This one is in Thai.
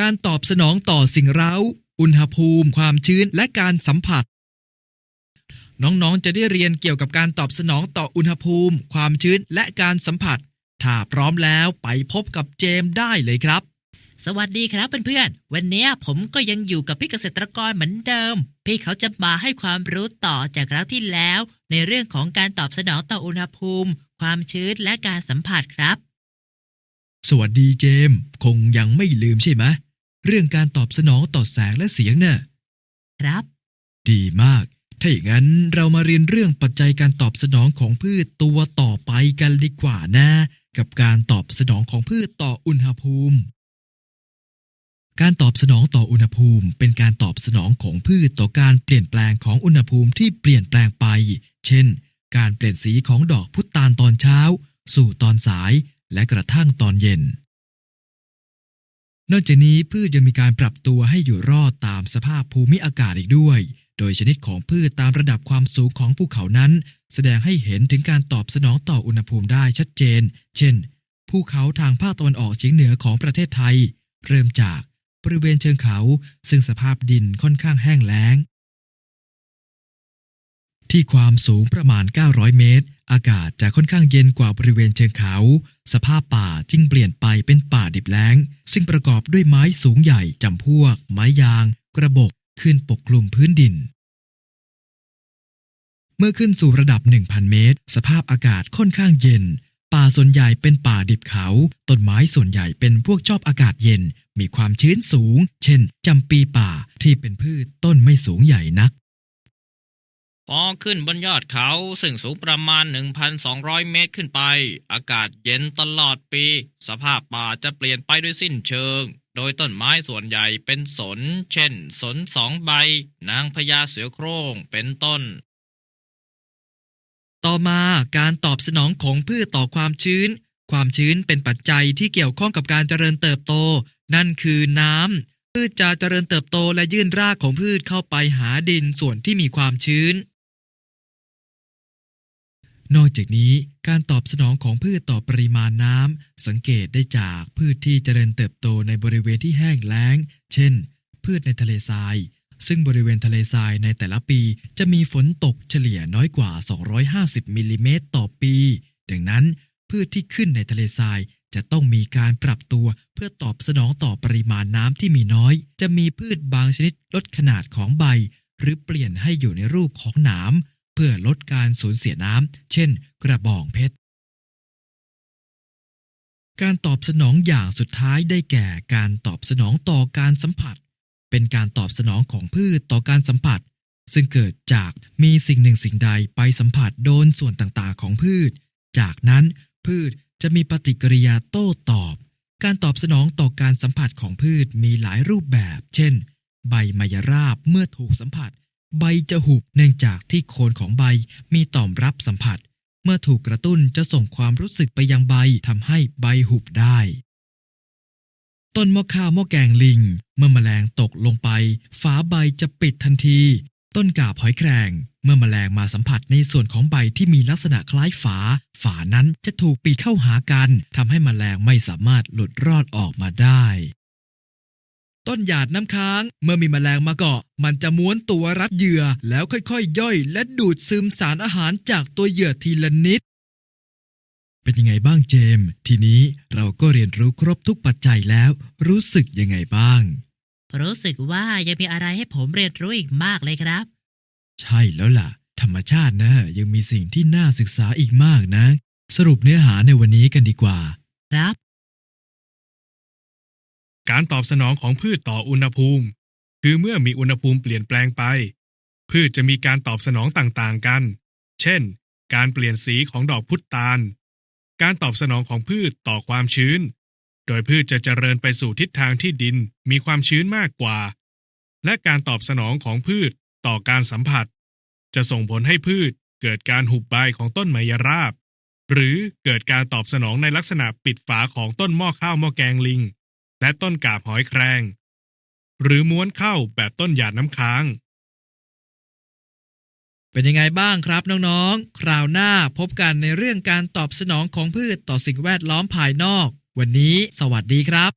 การตอบสนองต่อสิ่งเร้า อุณหภูมิ ความชื้น และการสัมผัส น้องๆ จะได้เรียนเกี่ยวกับการตอบสนองต่ออุณหภูมิ ความชื้น และการสัมผัส ถ้าพร้อมแล้วไปพบกับเจมส์ได้เลยครับ สวัสดีครับเพื่อนๆ วันนี้ผมก็ยังอยู่กับพี่เกษตรกรเหมือนเดิม พี่เขาจะมาให้ความรู้ต่อจากครั้งที่แล้ว ในเรื่องของการตอบสนองต่ออุณหภูมิ ความชื้น และการสัมผัสครับ สวัสดีเจมส์คงยังไม่ลืมใช่ไหม เรื่องการตอบสนองต่อแสงและเสียงน่ะครับ ดีมาก ถ้าอย่างนั้นเรามาเรียนเรื่องปัจจัยการตอบสนองของพืชตัวต่อไปกันดีกว่านะ กับการตอบสนองของพืชต่ออุณหภูมิ การตอบสนองต่ออุณหภูมิ เป็นการตอบสนองของพืชต่อการเปลี่ยนแปลงของอุณหภูมิที่เปลี่ยนแปลงไป เช่น การเปลี่ยนสีของดอกพุตานตอนเช้า สู่ตอนสายและกระทั่งตอนเย็น นอกจากนี้พืชยังมีการปรับตัวให้อยู่รอดตามสภาพภูมิอากาศอีกด้วย โดยชนิดของพืชตามระดับความสูงของภูเขานั้น แสดงให้เห็นถึงการตอบสนองต่ออุณหภูมิได้ชัดเจน เช่น ภูเขาทางภาคตะวันออกเฉียงเหนือของประเทศไทย เริ่มจากบริเวณเชิงเขา ซึ่งสภาพดินค่อนข้างแห้งแล้ง ที่ความสูงประมาณ 900 เมตร อากาศจะค่อนข้างเย็นกว่าบริเวณเชิงเขา สภาพป่าจึงเปลี่ยนไปเป็นป่าดิบแล้ง ซึ่งประกอบด้วยไม้สูงใหญ่จำพวก ไม้ยาง กระบอกขึ้นปกคลุมพื้นดิน เมื่อขึ้นสู่ระดับ 1,000 เมตร สภาพอากาศค่อนข้างเย็น ป่าส่วนใหญ่เป็นป่าดิบเขา ต้นไม้ส่วนใหญ่เป็นพวกชอบอากาศเย็น มีความชื้นสูง เช่นจำปีป่าที่เป็นพืชต้นไม่สูงใหญ่นัก พอขึ้นบนยอดเขาซึ่งสูงประมาณ 1,200 เมตรขึ้นไป อากาศเย็นตลอดปี สภาพป่าจะเปลี่ยนไปด้วยสิ้นเชิง โดยต้นไม้ส่วนใหญ่เป็นสน เช่น สนสองใบ นางพญาเสือโคร่งเป็นต้น ต่อมาการตอบสนองของพืชต่อความชื้น ความชื้นเป็นปัจจัยที่เกี่ยวข้องกับการเจริญเติบโต นั่นคือน้ำพืชจะเจริญเติบโตและยื่นรากของพืชเข้าไปหาดินส่วนที่มีความชื้น นอกจากนี้การตอบสนองของพืชต่อปริมาณน้ำสังเกตได้จากพืชที่เจริญเติบโตในบริเวณที่แห้งแล้ง เช่น พืชในทะเลทราย ซึ่งบริเวณทะเลทรายในแต่ละปีจะมีฝนตกเฉลี่ยน้อยกว่า 250มิลลิเมตรต่อปี ดังนั้น พืชที่ขึ้นในทะเลทรายจะต้องมีการปรับตัวเพื่อตอบสนองต่อปริมาณน้ำที่มีน้อย จะมีพืชบางชนิดลดขนาดของใบ หรือเปลี่ยนให้อยู่ในรูปของหนาม พื่อลดการสูญเสียน้ำ เช่น กระบองเพชร การตอบสนองอย่างสุดท้ายได้แก่การตอบสนองต่อการสัมผัส เป็นการตอบสนองของพืชต่อการสัมผัส ซึ่งเกิดจากมีสิ่งหนึ่งสิ่งใดไปสัมผัสโดนส่วนต่างๆ ของพืช จากนั้นพืชจะมีปฏิกิริยาโต้ตอบ การตอบสนองต่อการสัมผัสของพืชมีหลายรูปแบบ เช่น ใบมายราบเมื่อถูกสัมผัส ใบจะหุบเนื่องจากที่โคนของใบมีต่อมรับสัมผัส เมื่อถูกกระตุ้นจะส่งความรู้สึกไปยังใบทำให้ใบหุบได้ ต้นมะข่าหม้อแกงลิง เมื่อแมลงตกลงไป ฝาใบจะปิดทันที ต้นกาบหอยแครงเมื่อแมลงมาสัมผัสในส่วนของใบที่มีลักษณะคล้ายฝา ฝานั้นจะถูกปิดเข้าหากันทำให้แมลงไม่สามารถหลุดรอดออกมาได้ ต้นหยาดน้ำค้าง เมื่อมีแมลงมาเกาะ มันจะม้วนตัวรัดเหยื่อ แล้วค่อยๆย่อย และดูดซึมสารอาหารจากตัวเหยื่อทีละนิด เป็นยังไงบ้างเจมส์ทีนี้เราก็เรียนรู้ครบทุกปัจจัยแล้ว รู้สึกยังไงบ้าง รู้สึกว่ายังมีอะไรให้ผมเรียนรู้อีกมากเลยครับ ใช่แล้วล่ะ ธรรมชาตินะยังมีสิ่งที่น่าศึกษาอีกมากนะ สรุปเนื้อหาในวันนี้กันดีกว่า ครับ การตอบสนองของพืชต่ออุณหภูมิ คือเมื่อมีอุณหภูมิเปลี่ยนแปลงไป พืชจะมีการตอบสนองต่างๆกัน เช่น การเปลี่ยนสีของดอกพุตานการตอบสนองของพืชต่อความชื้น โดยพืชจะเจริญไปสู่ทิศทางที่ดินมีความชื้นมากกว่า และการตอบสนองของพืชต่อการสัมผัส จะส่งผลให้พืชเกิดการหุบใบของต้นไมยราบ หรือเกิดการตอบสนองในลักษณะปิดฝาของต้นหม้อข้าวหม้อแกงลิง และต้นกาบหอยแครง หรือม้วนเข้าแบบต้นหยาดน้ำค้าง เป็นยังไงบ้างครับน้องๆ คราวหน้าพบกันในเรื่องการตอบสนองของพืชต่อสิ่งแวดล้อมภายนอก วันนี้สวัสดีครับ